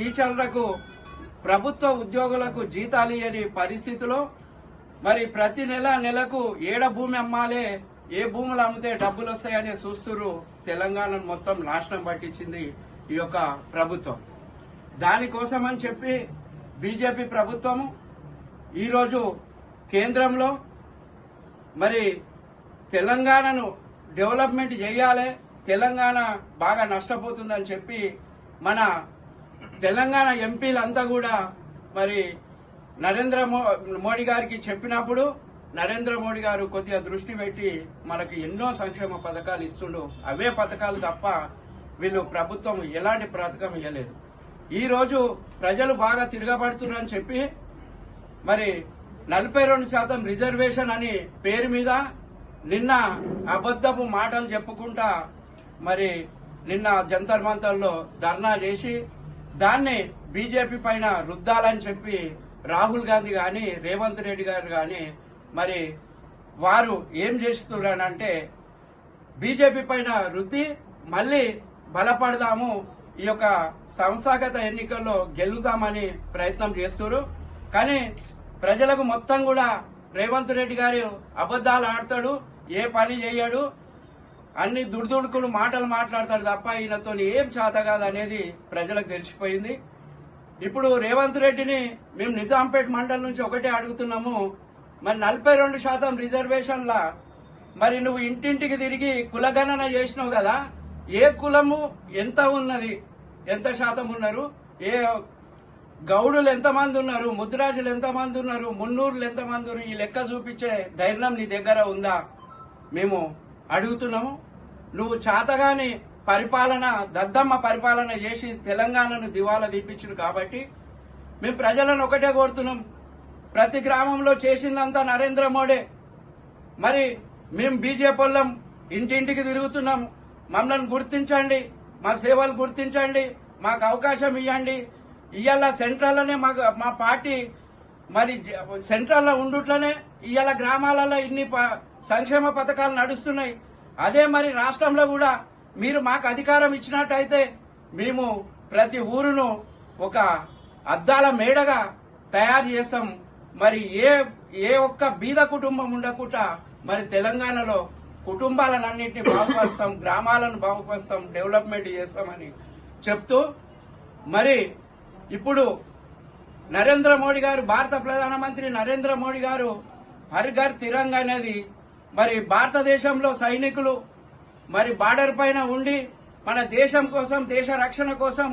టీచర్లకు ప్రభుత్వ ఉద్యోగులకు జీతాలు ఇవ్వని పరిస్థితిలో మరి ప్రతి నెల నెలకు ఏడ భూమి అమ్మాలే ఏ భూములు అమ్మితే డబ్బులు వస్తాయని చూస్తురు తెలంగాణను మొత్తం నాశనం పట్టించింది ఈ యొక్క ప్రభుత్వం. దానికోసం అని చెప్పి బీజేపీ ప్రభుత్వము ఈరోజు కేంద్రంలో మరి తెలంగాణను డెవలప్మెంట్ చేయాలి తెలంగాణ బాగా నష్టపోతుందని చెప్పి మన తెలంగాణ ఎంపీలంతా కూడా మరి నరేంద్ర మో- మోడీ గారికి చెప్పినప్పుడు నరేంద్ర మోడీ గారు కొద్దిగా దృష్టి పెట్టి మనకి ఎన్నో సంక్షేమ పథకాలు ఇస్తుండు. అవే పథకాలు తప్ప వీళ్ళు ప్రభుత్వం ఎలాంటి పథకం ఇవ్వలేదు ఈ రోజు ప్రజలు బాగా తిరగబడుతున్నారని చెప్పి మరి నలభై రెండు శాతం రిజర్వేషన్ అని పేరు మీద నిన్న అబద్ధపు మాటలు చెప్పుకుంటా మరి నిన్న జంతర్ మంతర్లో ధర్నా చేసి దాన్ని బీజేపీ పైన రుద్దాలని చెప్పి రాహుల్ గాంధీ గాని రేవంత్ రెడ్డి గారు గాని మరి వారు ఏం చేస్తున్నారంటే బీజేపీ పైన రుద్ది మళ్ళీ బలపడదాము ఈ యొక్క సంస్థాగత ఎన్నికల్లో గెలుదామని ప్రయత్నం చేస్తున్నారు కానీ ప్రజలకు మొత్తం కూడా రేవంత్ రెడ్డి గారు అబద్ధాలు ఆడతాడు ఏ పని చేయడు. అన్ని దుడుదుడుకులు మాటలు మాట్లాడతాడు తప్ప ఈయనతో ఏం చేత కాదు అనేది ప్రజలకు తెలిసిపోయింది. ఇప్పుడు రేవంత్ రెడ్డిని మేము నిజాంపేట్ మండలం నుంచి ఒకటే అడుగుతున్నాము. మరి నలభై రెండు శాతం రిజర్వేషన్ల మరి నువ్వు ఇంటింటికి తిరిగి కులగణన చేసినావు కదా ఏ కులము ఎంత ఉన్నది ఎంత శాతం ఉన్నారు ఏ గౌడులు ఎంతమంది ఉన్నారు ముద్రాజులు ఎంతమంది ఉన్నారు మున్నూరులు ఎంతమంది ఉన్నారు ఈ లెక్క చూపించే ధైర్యం నీ దగ్గర ఉందా? మేము అడుగుతున్నాము. నువ్వు చాతగాని పరిపాలన దద్దమ్మ పరిపాలన చేసి తెలంగాణను దివాలా తీపించింది కాబట్టి మేము ప్రజలను ఒకటే కోరుతున్నాం. ప్రతి గ్రామంలో చేసిందంతా నరేంద్ర మోడీ. మరి మేము బీజేపీ వాళ్ళం ఇంటింటికి తిరుగుతున్నాం. మమ్మల్ని గుర్తించండి మా సేవలు గుర్తించండి మాకు అవకాశం ఇవ్వండి ఇవాళ సెంట్రల్లోనే మాకు మా పార్టీ మరి జ- సెంట్రల్లో ఉండుట్లోనే ఇవాళ గ్రామాలలో ఇన్ని ప- సంక్షేమ పథకాలు నడుస్తున్నాయి. అదే మరి రాష్ట్రంలో కూడా మీరు మాకు అధికారం ఇచ్చినట్టయితే మేము ప్రతి ఊరును ఒక అద్దాల మేడగా తయారు చేస్తాం. మరి ఏ ఏ ఒక్క బీద కుటుంబం ఉండకుండా మరి తెలంగాణలో కుటుంబాలన్నింటినీ బాగుపరుస్తాం గ్రామాలను బాగుపరుస్తాం డెవలప్మెంట్ చేస్తామని చెప్తూ మరి ఇప్పుడు నరేంద్ర మోడీ గారు భారత ప్రధానమంత్రి నరేంద్ర మోడీ గారు హర్ ఘర్ తిరంగ అనేది మరి భారతదేశంలో సైనికులు మరి బార్డర్ పైన ఉండి మన దేశం కోసం దేశ రక్షణ కోసం